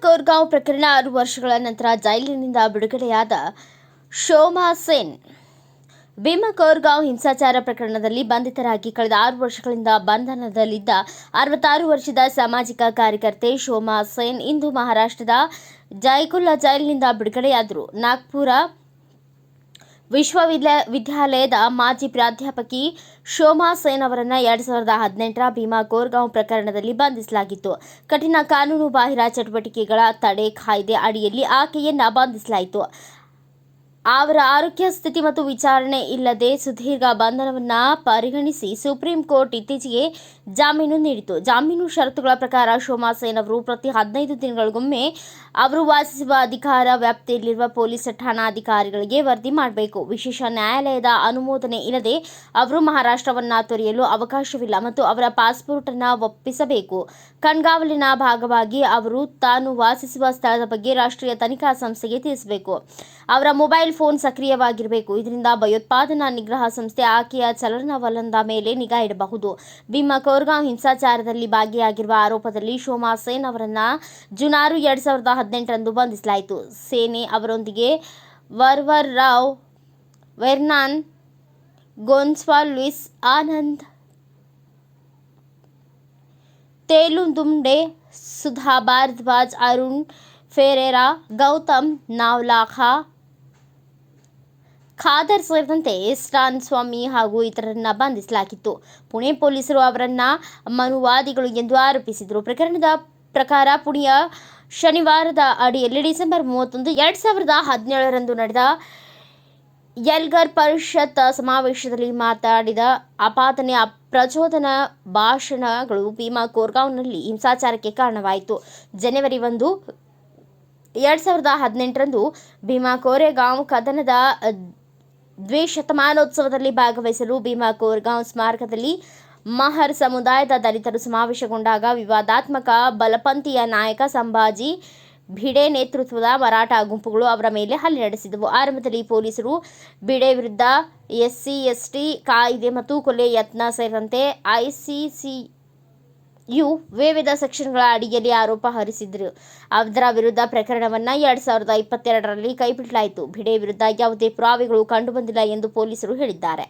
ಕೋರ್ಗಾಂವ್ ಪ್ರಕರಣ ಆರು ವರ್ಷಗಳ ನಂತರ ಜೈಲಿನಿಂದ ಬಿಡುಗಡೆಯಾದ ಶೋಮಾ ಸೇನ್. ಭೀಮಾ ಕೋರ್ಗಾಂವ್ ಹಿಂಸಾಚಾರ ಪ್ರಕರಣದಲ್ಲಿ ಬಂಧಿತರಾಗಿ ಕಳೆದ ಆರು ವರ್ಷಗಳಿಂದ ಬಂಧನದಲ್ಲಿದ್ದ ಅರವತ್ತಾರು ವರ್ಷದ ಸಾಮಾಜಿಕ ಕಾರ್ಯಕರ್ತೆ ಶೋಮಾ ಸೇನ್ ಇಂದು ಮಹಾರಾಷ್ಟ್ರದ ಜೈಕುಲ್ಲಾ ಜೈಲಿನಿಂದ ಬಿಡುಗಡೆಯಾದರು. ನಾಗ್ಪುರ ವಿಶ್ವವಿದ್ಯಾ- ವಿದ್ಯಾಲಯದ ಮಾಜಿ ಪ್ರಾಧ್ಯಾಪಕಿ ಶೋಮಾ ಸೇನ್ ಅವರನ್ನು ಎರಡು ಸಾವಿರದ ಹದಿನೆಂಟರ ಭೀಮಾ ಕೋರ್ಗಾಂವ್ ಪ್ರಕರಣದಲ್ಲಿ ಬಂಧಿಸಲಾಗಿತ್ತು. ಕಠಿಣ ಕಾನೂನು ಬಾಹಿರ ಚಟುವಟಿಕೆಗಳ ತಡೆ ಕಾಯ್ದೆ ಅಡಿಯಲ್ಲಿ ಆಕೆಯನ್ನು ಬಂಧಿಸಲಾಯಿತು. ಅವರ ಆರೋಗ್ಯ ಸ್ಥಿತಿ ಮತ್ತು ವಿಚಾರಣೆ ಇಲ್ಲದೆ ಸುದೀರ್ಘ ಬಂಧನವನ್ನ ಪರಿಗಣಿಸಿ ಸುಪ್ರೀಂ ಕೋರ್ಟ್ ಇತ್ತೀಚೆಗೆ ಜಾಮೀನು ನೀಡಿತು ಜಾಮೀನು ಷರತ್ತುಗಳ ಪ್ರಕಾರ ಶೋಮಾ ಸೇನ್ ಅವರು ಪ್ರತಿ ಹದಿನೈದು ದಿನಗಳಿಗೊಮ್ಮೆ ಅವರು ವಾಸಿಸುವ ಅಧಿಕಾರ ವ್ಯಾಪ್ತಿಯಲ್ಲಿರುವ ಪೊಲೀಸ್ ಠಾಣಾಧಿಕಾರಿಗಳಿಗೆ ವರದಿ ಮಾಡಬೇಕು. ವಿಶೇಷ ನ್ಯಾಯಾಲಯದ ಅನುಮೋದನೆ ಇಲ್ಲದೆ ಅವರು ಮಹಾರಾಷ್ಟ್ರವನ್ನ ತೊರೆಯಲು ಅವಕಾಶವಿಲ್ಲ ಮತ್ತು ಅವರ ಪಾಸ್ಪೋರ್ಟ್ ಅನ್ನು ಒಪ್ಪಿಸಬೇಕು. ಕಣ್ಗಾವಲಿನ ಭಾಗವಾಗಿ ಅವರು ತಾನು ವಾಸಿಸುವ ಸ್ಥಳದ ಬಗ್ಗೆ ರಾಷ್ಟ್ರೀಯ ತನಿಖಾ ಸಂಸ್ಥೆಗೆ ತಿಳಿಸಬೇಕು. ಅವರ ಮೊಬೈಲ್ ಫೋನ್ ಸಕ್ರಿಯವಾಗಿರಬೇಕು. ಇದರಿಂದ ಭಯೋತ್ಪಾದನಾ ನಿಗ್ರಹ ಸಂಸ್ಥೆ ಆಕೆಯ ಚಲನವಲನದ ಮೇಲೆ ನಿಗಾ ಇಡಬಹುದು. ಭೀಮಾ ಕೋರ್ಗಾಂವ್ ಹಿಂಸಾಚಾರದಲ್ಲಿ ಭಾಗಿಯಾಗಿರುವ ಆರೋಪದಲ್ಲಿ ಶೋಮಾ ಸೇನ್ ಅವರನ್ನ ಜುನಾರು ಎರಡ್ ಸಾವಿರದ ಹದಿನೆಂಟರಂದು ಬಂಧಿಸಲಾಯಿತು. ಸೇನೆ ಅವರೊಂದಿಗೆ ವರ್ವರ್ ರಾವ್ ವೆರ್ನಾನ್ ಗೋನ್ಸ್ವಾಲ್ ಲೂಯಿಸ್ ಆನಂದ್ ತೇಲುದುಂಡೆ ಸುಧಾ ಭಾರದ್ವಾಜ್ ಅರುಣ್ ಫೆರೇರಾ, ಗೌತಮ್ ನಾವ್ಲಾಖಾ ಖಾದರ್ ಸೇರಿದಂತೆ ಇಸ್ರಾನ್ ಸ್ವಾಮಿ ಹಾಗೂ ಇತರರನ್ನ ಬಂಧಿಸಲಾಗಿತ್ತು. ಪುಣೆ ಪೊಲೀಸರು ಅವರನ್ನ ಮನುವಾದಿಗಳು ಎಂದು ಆರೋಪಿಸಿದರು. ಪ್ರಕರಣದ ಪ್ರಕಾರ ಪುಣೆಯ ಶನಿವಾರದ ಅಡಿಯಲ್ಲಿ ಡಿಸೆಂಬರ್ ಮೂವತ್ತೊಂದು ಎರಡ್ ಸಾವಿರದ ಹದಿನೇಳರಂದು ನಡೆದ ಎಲ್ಗರ್ ಪರಿಷತ್ ಸಮಾವೇಶದಲ್ಲಿ ಮಾತಾಡಿದ ಆಪಾದನೆ ಪ್ರಚೋದನ ಭಾಷಣಗಳು ಭೀಮಾ ಕೋರ್ಗಾಂವ್ನಲ್ಲಿ ಹಿಂಸಾಚಾರಕ್ಕೆ ಕಾರಣವಾಯಿತು. ಜನವರಿ ಒಂದು, ಎರಡ್ ಸಾವಿರದ ಹದಿನೆಂಟರಂದು ಭೀಮಾ ಕೋರೆಗಾಂವ್ ಕದನದ ದ್ವಿಶತಮಾನೋತ್ಸವದಲ್ಲಿ ಭಾಗವಹಿಸಲು ಭೀಮಾ ಕೋರ್ಗಾಂವ್ ಸ್ಮಾರಕದಲ್ಲಿ ಮಹರ್ ಸಮುದಾಯದ ದಲಿತರು ಸಮಾವೇಶಗೊಂಡಾಗ ವಿವಾದಾತ್ಮಕ ಬಲಪಂಥೀಯ ನಾಯಕ ಸಂಭಾಜಿ ಭಿಡೆ ನೇತೃತ್ವದ ಮರಾಠ ಗುಂಪುಗಳು ಅವರ ಮೇಲೆ ಹಲ್ಲೆ ನಡೆಸಿದವು. ಆರಂಭದಲ್ಲಿ ಪೊಲೀಸರು ಭಿಡೆ ವಿರುದ್ಧ ಎಸ್ಸಿ, ಎಸ್ಟಿ, ಕಾಯ್ದೆ ಮತ್ತು ಕೊಲೆ ಯತ್ನ ಸೇರಿದಂತೆ ಐಸಿಸಿ ಯು ವಿವಿಧ ಸೆಕ್ಷನ್ಗಳ ಅಡಿಯಲ್ಲಿ ಆರೋಪ ಹೊರಿಸಿದ್ರು. ಅದರ ವಿರುದ್ಧ ಪ್ರಕರಣವನ್ನ ಎರಡ್ ಸಾವಿರದ ಇಪ್ಪತ್ತೆರಡರಲ್ಲಿ ಕೈಬಿಡಲಾಯಿತು. ಭಿಡೆ ವಿರುದ್ಧ ಯಾವುದೇ ಪುರಾವೆಗಳು ಕಂಡುಬಂದಿಲ್ಲ ಎಂದು ಪೊಲೀಸರು ಹೇಳಿದ್ದಾರೆ.